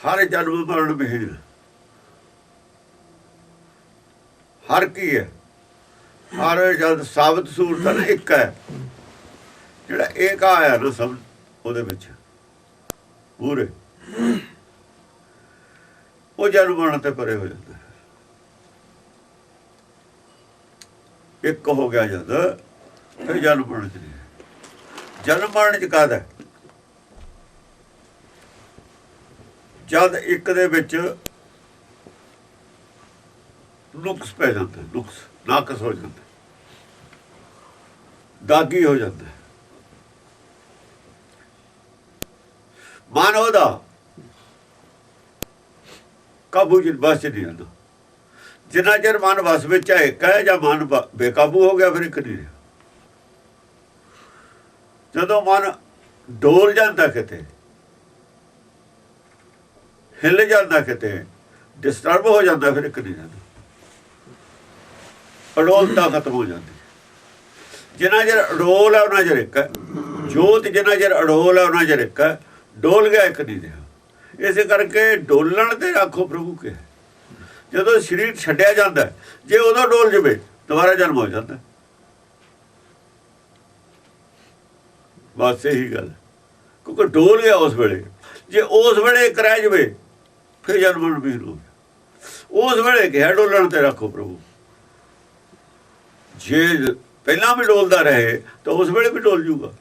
ਹਰ ਜਨਮ ਮਰਨ ਵਿਹੀਨ ਹਰ ਕੀ ਹੈ? ਹਰ ਜਦ ਸਾਬਤ ਸੂਰਤ ਇੱਕ ਹੈ। ਜਿਹੜਾ ਏਕ ਆਇਆ ਨਾ ਸਭ ਉਹਦੇ ਵਿੱਚ। ਪੂਰੇ। ਉਹ ਜਨਮ ਮਰਨ ਤੇ ਪਰੇ ਹੋ ਜਾਂਦਾ ਇੱਕ ਹੋ ਗਿਆ ਜਦ, ਫਿਰ ਜਨਮ ਮਰਨ ਚ ਨਹੀਂ। ਜਨਮ ਮਰਨ ਚ ਕਾਹਦਾ ਜਦ ਇੱਕ ਦੇ ਵਿੱਚ ਨੁਕਸ ਪੈ ਜਾਂਦਾ, ਨੁਕਸ, ਨਾਕਸ ਹੋ ਜਾਂਦਾ, ਦਾਗੀ ਹੋ ਜਾਂਦਾ। ਮਨ ਉਹਦਾ ਕਾਬੂ ਚ ਬਸ ਚ ਨਹੀਂ ਰਹਿੰਦਾ। ਜਿੰਨਾ ਚਿਰ ਮਨ ਵਸ ਵਿੱਚ ਹੈ, ਇੱਕ ਹੈ ਜਾਂ ਮਨ ਬੇਕਾਬੂ ਹੋ ਗਿਆ, ਫਿਰ ਇੱਕ ਨਹੀਂ ਰਿਹਾ। ਜਦੋਂ ਮਨ ਡੋਲ ਜਾਂਦਾ ਕਿਤੇ ਹਿੱਲ ਜਾਂਦਾ ਕਿਤੇ ਡਿਸਟਰਬ ਹੋ ਜਾਂਦਾ ਫਿਰ ਇੱਕ ਨਹੀਂ ਰਹਿੰਦਾ ਅਡੋਲਤਾ ਖਤਮ ਹੋ ਜਾਂਦੀ। ਜਿੰਨਾ ਚਿਰ ਅਡੋਲ ਹੈ ਉਹਨਾਂ ਚਿਰ ਇੱਕ ਹੈ। ਜੋਤ ਜਿੰਨਾ ਚਿਰ ਅਡੋਲ ਹੈ ਉਹਨਾਂ ਚਿਰ ਇੱਕ ਹੈ। ਡੋਲ ਗਿਆ, ਇੱਕ ਨਹੀਂ ਰਿਹਾ। ਇਸੇ ਕਰਕੇ ਡੋਲਣ ਤੇ ਰੱਖੋ ਪ੍ਰਭੂ ਕੇ। ਜਦੋਂ ਸਰੀਰ ਛੱਡਿਆ ਜਾਂਦਾ, ਜੇ ਉਦੋਂ ਡੋਲ ਜਵੇ, ਦੁਬਾਰਾ ਜਨਮ ਹੋ ਜਾਂਦਾ। ਬਸ ਇਹੀ ਗੱਲ। ਕਿਉਂਕਿ ਡੋਲ ਗਿਆ ਉਸ ਵੇਲੇ। ਜੇ ਉਸ ਵੇਲੇ ਕਰਾਇ ਜਵੇ ਫਿਰ ਜਨਮ ਨੂੰ ਹੋ ਉਸ ਵੇਲੇ ਕਿਹਾ, ਡੋਲਣ ਤੇ ਰੱਖੋ ਪ੍ਰਭੂ। ਜੇ ਪਹਿਲਾਂ ਵੀ ਡੋਲਦਾ ਰਹੇ, ਤਾਂ ਉਸ ਵੇਲੇ ਵੀ ਡੋਲ ਜੂਗਾ।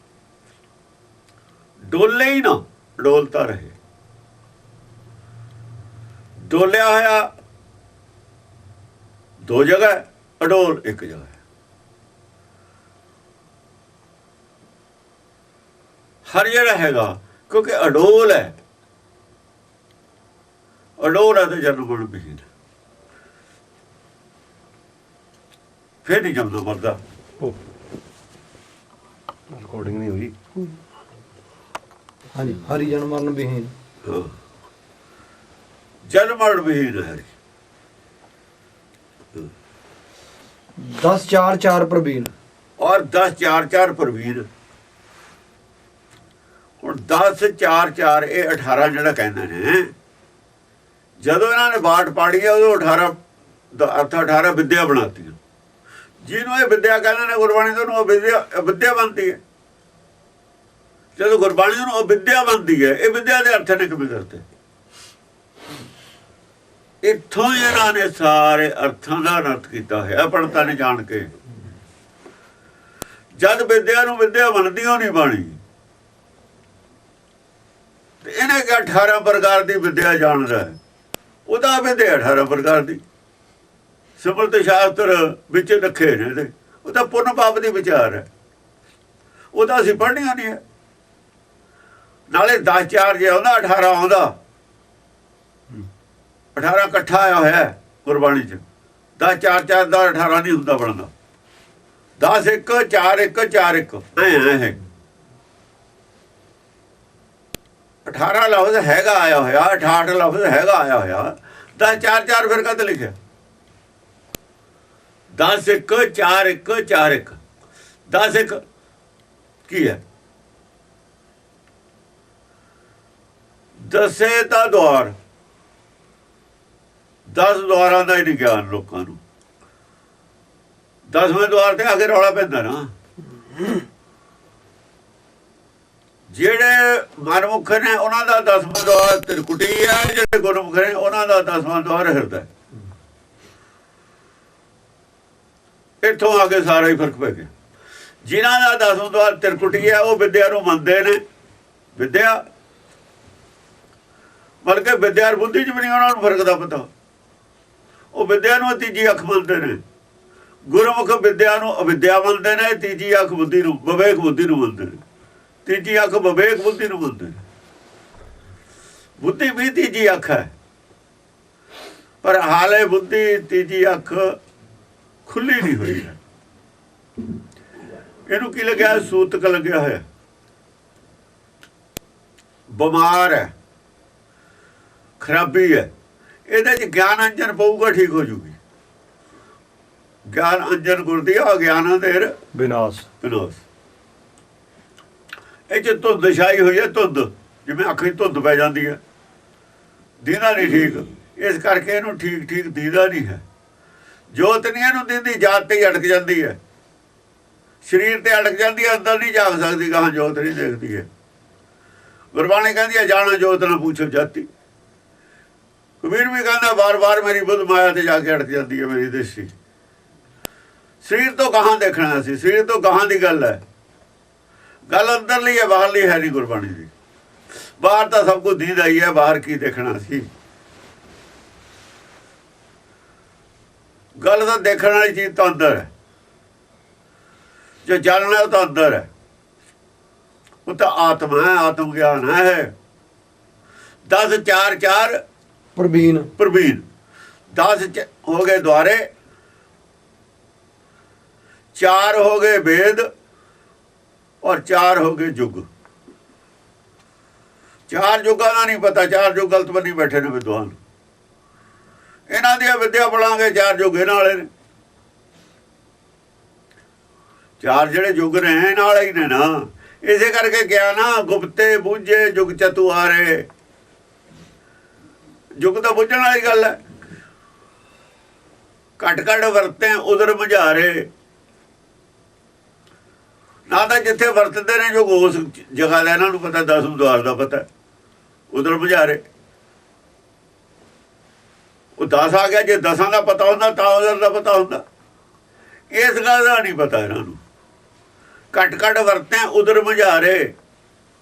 ਡੋਲੇ ਹੀ ਨਾ, ਡੋਲਤਾ ਰਹੇ। ਡੋਲਿਆ ਹੋਇਆ, ਦੋ ਜਗ੍ਹਾ, ਅਡੋਲ ਇੱਕ ਜਗ੍ਹਾ। ਹਰ ਜਿਹੜਾ ਹੈਗਾ, ਕਿਉਂਕਿ ਅਡੋਲ ਹੈ ਅਡੋਲ ਹੈ ਤੇ ਜਨਮ ਮਰਨ ਵਿਹੀਨ ਫਿਰ ਨਹੀਂ ਜਮਦਾ ਮਰਦਾ। ਰਿਕਾਰਡਿੰਗ ਨਹੀਂ ਹੋਈ। ਹਾਂਜੀ ਹਰੀ ਜਨ ਮਰਨ ਵਿਹੀਨ ਹਾਂ। ਜਨਮ ਮਰਨ ਵਿਹੀਨ ਹੈ। 10 4 4 ਪ੍ਰਵੀਨ। ਔਰ 10 4 4 ਪ੍ਰਵੀਰ ਹੁਣ 10 4 4 ਇਹ 18 ਜਿਹੜਾ ਕਹਿੰਦੇ ਨੇ ਜਦੋਂ ਇਹਨਾਂ ਨੇ ਬਾਟ ਪਾੜੀ ਹੈ ਉਦੋਂ 18 ਦਾ, ਅਰਥ 18 ਵਿਦਿਆ ਬਣਾਤੀਆਂ। ਜਿਹਨੂੰ ਇਹ ਵਿਦਿਆ ਕਹਿੰਦੇ ਨੇ ਗੁਰਬਾਣੀ ਤੋਂ ਉਹ ਵਿਦਿਆ ਵਿਦਿਆ ਬਣਦੀ ਹੈ। ਜਦੋਂ ਗੁਰਬਾਣੀ ਨੂੰ ਉਹ ਵਿਦਿਆ ਬਣਦੀ ਹੈ, ਇਹ ਵਿਦਿਆ ਦੇ ਅਰਥ ਨੇ ਕਿਵੇਂ ਕਰਤੇ ਇੱਥੋਂ ਹੀ ਇਹਨਾਂ ਨੇ ਸਾਰੇ ਅਰਥਾਂ ਦਾ ਅਰਥ ਕੀਤਾ ਹੈ ਪੜਤਾ ਨੇ ਜਾਣ ਕੇ। ਜਦ ਵਿਦਿਆ ਨੂੰ ਵਿਦਿਆ ਬਣਦੀ, ਉਹ ਨਹੀਂ ਬਾਣੀ। ਤੇ ਇਹਨੇ ਕਿ 18 ਪ੍ਰਕਾਰ ਦੀ ਵਿਦਿਆ ਜਾਣਦਾ ਹੈ। ਉਹਦਾ ਵਿਦਿਆ 18 ਪ੍ਰਕਾਰ ਦੀ। ਸਿਮਰਤ ਸ਼ਾਸਤਰ ਵਿੱਚ ਰੱਖੇ ਨੇ ਇਹਦੇ। ਉਹ ਤਾਂ ਪੁੰਨ ਪਾਪ ਦੀ ਵਿਚਾਰ ਹੈ। ਉਹਦਾ ਅਸੀਂ ਪੜ੍ਹਨੀਆਂ ਨਹੀਂ ਹੈ। ਨਾਲੇ 10 4 ਜੇ ਆਉਂਦਾ 18 ਆਉਂਦਾ। 18 ਇਕੱਠਾ ਆਇਆ ਹੋਇਆ ਹੈ ਗੁਰਬਾਣੀ ਚ। 10 4 4 ਦਾ 18 ਨਹੀਂ ਹੁੰਦਾ ਬਣਦਾ। 10 1 4 1 4 1 ਐ ਹੈ 18 ਲਫ਼ਜ਼ ਹੈਗਾ ਆਇਆ ਹੋਇਆ 68 ਲਫ਼ਜ਼ ਹੈਗਾ ਆਇਆ ਹੋਇਆ। 10 4 4 ਫਿਰ ਕਦ ਲਿਖਿਆ? 10 1 4 1 4 1 10 1 ਕੀ ਹੈ? ਦਸੇ ਦਾ ਦਵਾਰ 10 ਦਵਾਰਾਂ ਦਾ ਹੀ ਨਹੀਂ ਗਿਆਨ ਲੋਕਾਂ ਨੂੰ। ਦਸਵੇਂ ਦਵਾਰ ਤੇ ਆ ਕੇ ਰੌਲਾ ਪੈਂਦਾ ਨਾ। ਜਿਹੜੇ ਮਨਮੁਖ ਨੇ, ਉਹਨਾਂ ਦਾ ਦਸਵਾਂ ਦਵਾਰ ਤ੍ਰਿਕੁਟੀ ਹੈ ਜਿਹੜੇ ਗੁਰਮੁਖ ਨੇ, ਉਹਨਾਂ ਦਾ ਦਸਵਾਂ ਦਵਾਰ ਹਿਰਦਾ ਇੱਥੋਂ ਆ ਕੇ ਸਾਰਾ ਹੀ ਫ਼ਰਕ ਪੈ ਗਿਆ। ਜਿਨ੍ਹਾਂ ਦਾ ਦਸਵਾਂ ਦਵਾਰ ਤ੍ਰਿਕੁਟੀ ਹੈ ਉਹ ਵਿਦਿਆ ਨੂੰ ਮੰਨਦੇ ਨੇ। ਵਿਦਿਆ? ਬਲਕਿ ਵਿਦਿਆ ਔਰ ਬੁੱਧੀ ਚ ਵੀ ਨਹੀਂ, ਉਹਨਾਂ ਨੂੰ ਫ਼ਰਕ ਦਾ ਪਤਾ। ਉਹ ਵਿਦਿਆ ਨੂੰ ਤੀਜੀ ਅੱਖ ਮੰਨਦੇ ਨੇ। ਗੁਰਮੁਖ ਵਿਦਿਆ ਨੂੰ ਅਵਿਦਿਆ ਮੰਨਦੇ ਨੇ, ਤੀਜੀ ਅੱਖ ਬੁੱਧੀ ਨੂੰ, ਵਿਵੇਕ ਬੁੱਧੀ ਨੂੰ ਮੰਨਦੇ ਨੇ। ਤੀਜੀ ਅੱਖ ਵਿਵੇਕ ਬੁੱਧੀ ਨੂੰ ਨੇ ਬੁੱਧੀ ਵੀ ਤੀਜੀ ਅੱਖ ਹੈ। ਪਰ ਹਾਲੇ ਬੁੱਧੀ ਤੀਜੀ ਅੱਖ ਖੁੱਲੀ ਨਹੀਂ ਹੋਈ ਹੈ। ਇਹਨੂੰ ਕੀ ਲੱਗਿਆ? ਸੂਤਕ ਲੱਗਿਆ ਹੋਇਆ। ਬਿਮਾਰ ਹੈ। ਖਰਾਬੀ ਹੈ। ਇਹਦੇ ਚ ਗਿਆਨ ਅੰਜਨ ਪਊਗਾ ਠੀਕ ਹੋ ਜੂਗੀ। ਗਿਆਨ ਅੰਜਨ ਗੁਰਦੀ ਆ ਗਿਆਨ ਅੰਧੇਰ ਵਿਨਾਸ਼ ਵਿਨਾਸ਼ ਇਹ ਚ ਧੁੰਦ ਛਾਈ ਹੋਈ ਹੈ, ਧੁੰਦ, ਜਿਵੇਂ ਅੱਖ 'ਚ ਧੁੰਦ ਪੈ ਜਾਂਦੀ ਹੈ। ਦੀਦਾ ਨਹੀਂ ਠੀਕ। ਇਸ ਕਰਕੇ ਇਹਨੂੰ ਠੀਕ ਠੀਕ ਦੀਦਾ ਨਹੀਂ ਹੈ। ਜੋਤ ਨਹੀਂ ਇਹਨੂੰ ਦਿੰਦੀ, ਜਾਤ ਤੇ ਹੀ ਅਟਕ ਜਾਂਦੀ ਹੈ। ਸਰੀਰ ਤੇ ਅਟਕ ਜਾਂਦੀ ਹੈ, ਅੰਦਰ ਨਹੀਂ ਜਾਗ ਸਕਦੀ ਗਾਂ ਜੋਤ ਨਹੀਂ ਦੇਖਦੀ ਹੈ। ਗੁਰਬਾਣੀ ਕਹਿੰਦੀ ਹੈ, ਜਾਣਾ ਜੋਤ ਨਾ ਪੁੱਛੋ ਜਾਤੀ। ਕਬੀਰ ਵੀ ਕਹਿੰਦਾ, ਵਾਰ-ਵਾਰ ਮੇਰੀ ਬੁੱਧ ਮਾਇਆ ਤੇ ਜਾ ਕੇ ਅਟਕ ਜਾਂਦੀ ਹੈ, ਮੇਰੀ ਦ੍ਰਿਸ਼ਟੀ ਸਰੀਰ ਤੋਂ ਗਾਹਾਂ ਦੇਖਣਾ ਸੀ, ਸਰੀਰ ਤੋਂ ਗਾਹਾਂ ਦੀ ਗੱਲ ਹੈ। ਗੱਲ ਅੰਦਰਲੀ ਹੈ ਬਾਹਰਲੀ ਹੈ ਨਹੀਂ ਗੁਰਬਾਣੀ ਦੀ। ਬਾਹਰ ਤਾਂ ਸਭ ਕੁਝ ਦੀਦਾ ਹੀ ਹੈ ਬਾਹਰ ਕੀ ਦੇਖਣਾ ਸੀ? ਗੱਲ ਤਾਂ ਦੇਖਣ ਵਾਲੀ ਚੀਜ਼ ਤਾਂ ਅੰਦਰ ਹੈ। ਜੋ ਜਾਣਨਾ ਤਾਂ ਅੰਦਰ ਹੈ। ਉਹ ਤਾਂ ਆਤਮਾ ਹੈ ਆਤਮ ਗਿਆਨ ਹੈ। 10 4 4 ਪ੍ਰਵੀਨ। ਪ੍ਰਵੀਨ। 10 ਹੋ ਗਏ ਦੁਆਰੇ। ਚਾਰ ਹੋ ਗਏ ਵੇਦ। ਔਰ ਚਾਰ ਹੋ ਗਏ ਯੁੱਗ ਚਾਰ ਯੁੱਗਾਂ ਦਾ ਨਹੀਂ ਪਤਾ, ਚਾਰ ਯੁੱਗ ਗਲਤ ਬੰਨੀ ਬੈਠੇ ਨੇ ਵਿਦਵਾਨ। ਇਹਨਾਂ ਦੀਆਂ ਵਿਦਿਆ ਪੜਾਂਗੇ, ਚਾਰ ਯੁੱਗ ਇਹਨਾਂ ਵਾਲੇ ਨੇ। ਚਾਰ ਜਿਹੜੇ ਯੁੱਗ ਨੇ, ਇਹਨਾਂ ਵਾਲੇ ਹੀ ਨੇ ਨਾ। ਇਸੇ ਕਰਕੇ ਕਿਹਾ ਨਾ, ਗੁਪਤੇ ਬੂਝੇ ਯੁਗ ਚਤੁਆਰੇ ਯੁੱਗ ਤਾਂ ਬੁੱਝਣ ਵਾਲੀ ਗੱਲ ਹੈ। ਘਟ ਘਟ ਵਰਤੇ ਉਧਰ ਮੁਝਾਰੇ। ਨਾ ਤਾਂ ਜਿੱਥੇ ਵਰਤਦੇ ਨੇ ਜੋ ਉਸ ਜਗ੍ਹਾ ਦਾ ਇਹਨਾਂ ਨੂੰ ਪਤਾ ਦਸਮ ਦਵਾਰ ਦਾ ਪਤਾ। ਉਧਰ ਬੁਝਾਰੇ। ਉਹ ਦਸ ਆ ਗਿਆ ਜੇ ਦਸਾਂ ਦਾ ਪਤਾ ਹੁੰਦਾ ਤਾਂ ਉਧਰ ਦਾ ਪਤਾ ਹੁੰਦਾ। ਇਸ ਗੱਲ ਦਾ ਨਹੀਂ ਪਤਾ ਇਹਨਾਂ ਨੂੰ। ਘਟ ਘਟ ਵਰਤੇ ਉਧਰ ਬੁਝਾਰੇ।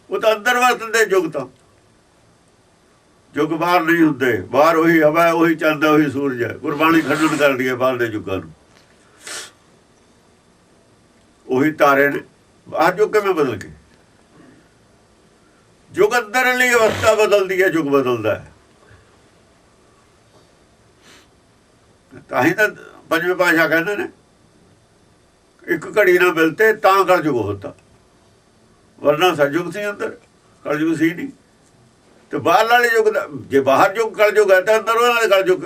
ਉਹ ਤਾਂ ਅੰਦਰ ਵਰਤਦੇ ਯੁੱਗ ਤਾਂ। ਯੁੱਗ ਬਾਹਰ ਨਹੀਂ ਹੁੰਦੇ। ਬਾਹਰ ਉਹੀ ਹਵਾ ਹੈ, ਉਹੀ ਚੰਦ ਉਹੀ ਸੂਰਜ ਹੈ। ਗੁਰਬਾਣੀ ਖੰਡਨ ਕਰਦੀ ਹੈ ਬਾਹਰ ਦੇ ਯੁੱਗਾਂ ਨੂੰ। ਉਹੀ ਤਾਰੇ ਨੇ। ਬਾਹਰ ਯੁੱਗ ਕਿਵੇਂ ਬਦਲ ਗਏ? ਅੰਦਰ ਲਈ ਅਵਸਥਾ ਬਦਲਦੀ ਹੈ ਯੁੱਗ ਬਦਲਦਾ ਹੈ। ਤਾਂ ਹੀ ਤਾਂ ਪੰਜਵੇਂ ਪਾਸ਼ਾ ਕਹਿੰਦੇ ਨੇ, ਇੱਕ ਘੜੀ ਨਾਲ ਮਿਲਤੇ ਤਾਂ ਕਲਯੁਗ ਹੁੰਦਾ। ਵਰਨਾ ਸਤਜੁਗ ਸੀ ਅੰਦਰ, ਕਲਯੁਗ ਸੀ ਨਹੀਂ। ਤੇ ਬਾਹਰ ਵਾਲੇ ਯੁੱਗ ਦਾ, ਜੇ ਬਾਹਰ ਯੁੱਗ ਕਲਯੁਗ ਹੈ ਤਾਂ ਅੰਦਰ ਉਹਨਾਂ ਦੇ ਕਲਯੁਗ।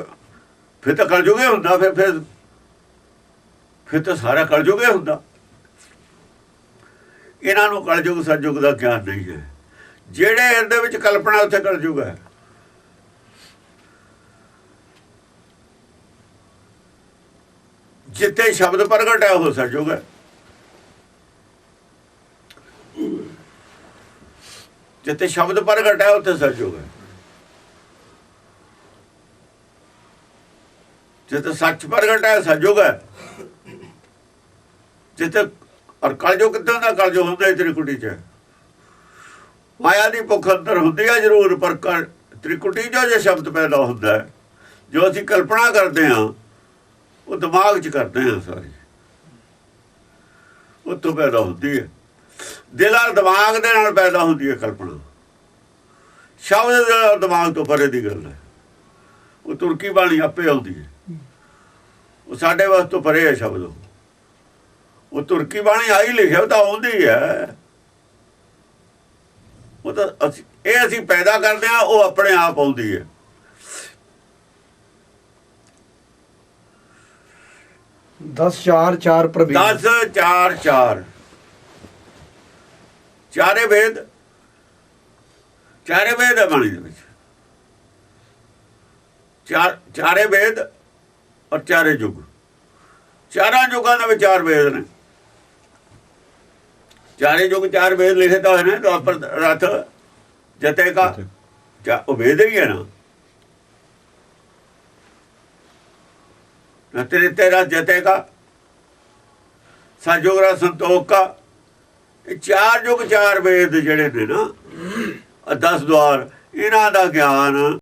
ਫਿਰ ਤਾਂ ਕਲਯੁਗ ਹੀ ਹੁੰਦਾ, ਫਿਰ ਫਿਰ ਫਿਰ ਤਾਂ ਸਾਰਾ ਕਲਯੁਗ ਹੀ ਹੁੰਦਾ। ਇਹਨਾਂ ਨੂੰ ਕਲਯੁਗ ਸਤਜੁਗ ਦਾ ਗਿਆਨ ਨਹੀਂ ਹੈ। ਜਿਹੜੇ ਇਹਦੇ ਵਿੱਚ ਕਲਪਨਾ ਉੱਥੇ ਕਲਯੁਗ ਹੈ। ਜਿੱਥੇ ਸ਼ਬਦ ਪ੍ਰਗਟ ਹੈ, ਉਹ ਸਤਜੁਗ ਹੈ। ਜਿੱਥੇ ਸ਼ਬਦ ਪ੍ਰਗਟ ਹੈ, ਉੱਥੇ ਸਤਜੁਗ ਹੈ। ਜਿੱਥੇ ਸੱਚ ਪ੍ਰਗਟ ਹੈ ਸਤਜੁਗ ਹੈ। ਜਿੱਥੇ ਔਰ ਕਲਯੁਗ ਕਿੱਦਾਂ ਦਾ ਕਲਯੁਗ ਹੁੰਦਾ ਤ੍ਰਿਕੁਟੀ ਚ? ਮਾਇਆ ਦੀ ਭੁੱਖ ਅੰਦਰ ਹੁੰਦੀ ਹੈ ਜ਼ਰੂਰ, ਪਰ ਕਲ- ਤ੍ਰਿਕੁਟੀ ਜੋ ਜੇ ਸ਼ਬਦ ਪੈਦਾ ਹੁੰਦਾ ਹੈ, ਜੋ ਅਸੀਂ ਕਲਪਨਾ ਕਰਦੇ ਹਾਂ, ਉਹ ਦਿਮਾਗ 'ਚ ਕਰਦੇ ਹਾਂ ਸਾਰੀ। ਉਹ ਤੋਂ ਪੈਦਾ ਹੁੰਦੀ ਹੈ। ਦਿਲ ਔਰ ਦਿਮਾਗ ਦੇ ਨਾਲ ਪੈਦਾ ਹੁੰਦੀ ਹੈ ਕਲਪਨਾ। ਸ਼ਬਦ ਦੇ ਦਿਮਾਗ ਤੋਂ ਪਰੇ ਦੀ ਗੱਲ ਹੈ। ਉਹ ਤੁਰਕੀ ਬਾਣੀ ਆਪੇ ਆਉਂਦੀ ਹੈ। ਉਹ ਸਾਡੇ ਵਾਸਤੇ ਪਰੇ ਹੈ ਸ਼ਬਦ ਉਹ। ਤੁਰਕੀ ਬਾਣੀ ਆਈ ਲਿਖਿਆ ਤਾਂ ਆਉਂਦੀ ਹੈ। ਉਹ ਤਾਂ ਅਸੀਂ ਇਹ ਅਸੀਂ ਪੈਦਾ ਕਰਦੇ ਹਾਂ ਉਹ ਆਪਣੇ ਆਪ ਆਉਂਦੀ ਹੈ। ਦਸ ਚਾਰ ਚਾਰ ਪ੍ਰਵੀਨ। 10 4 4 ਚਾਰੇ ਵੇਦ। ਚਾਰੇ ਵੇਦ ਹੈ ਬਾਣੀ ਦੇ ਵਿੱਚ। ਚਾਰ ਚਾਰੇ ਵੇਦ ਔਰ ਚਾਰੇ ਯੁੱਗ। ਚਾਰਾਂ ਯੁੱਗਾਂ ਦੇ ਵਿੱਚ ਚਾਰ ਵੇਦ ਨੇ। ਚਾਰੇ ਯੁੱਗ ਚਾਰ ਵੇਦ ਲਿਖੇ ਤਾਂ ਹੋਏ ਨੇ ਦੁਆਪਰ ਰਥ ਜਤੇ ਕਾ। ਚਾ ਉਹ ਵੇਦ ਹੀ ਹੈ ਨਾ। ਨਾ ਤੇਰੇ ਜਤੇ ਕਾ। ਸੰਜੋਗ ਰਾ ਸੰਤੋਖ ਕਾ। ਇਹ ਚਾਰ ਯੁੱਗ ਚਾਰ ਵੇਦ ਜਿਹੜੇ ਨੇ ਨਾ 10 ਦਵਾਰ ਇਹਨਾਂ ਦਾ ਗਿਆਨ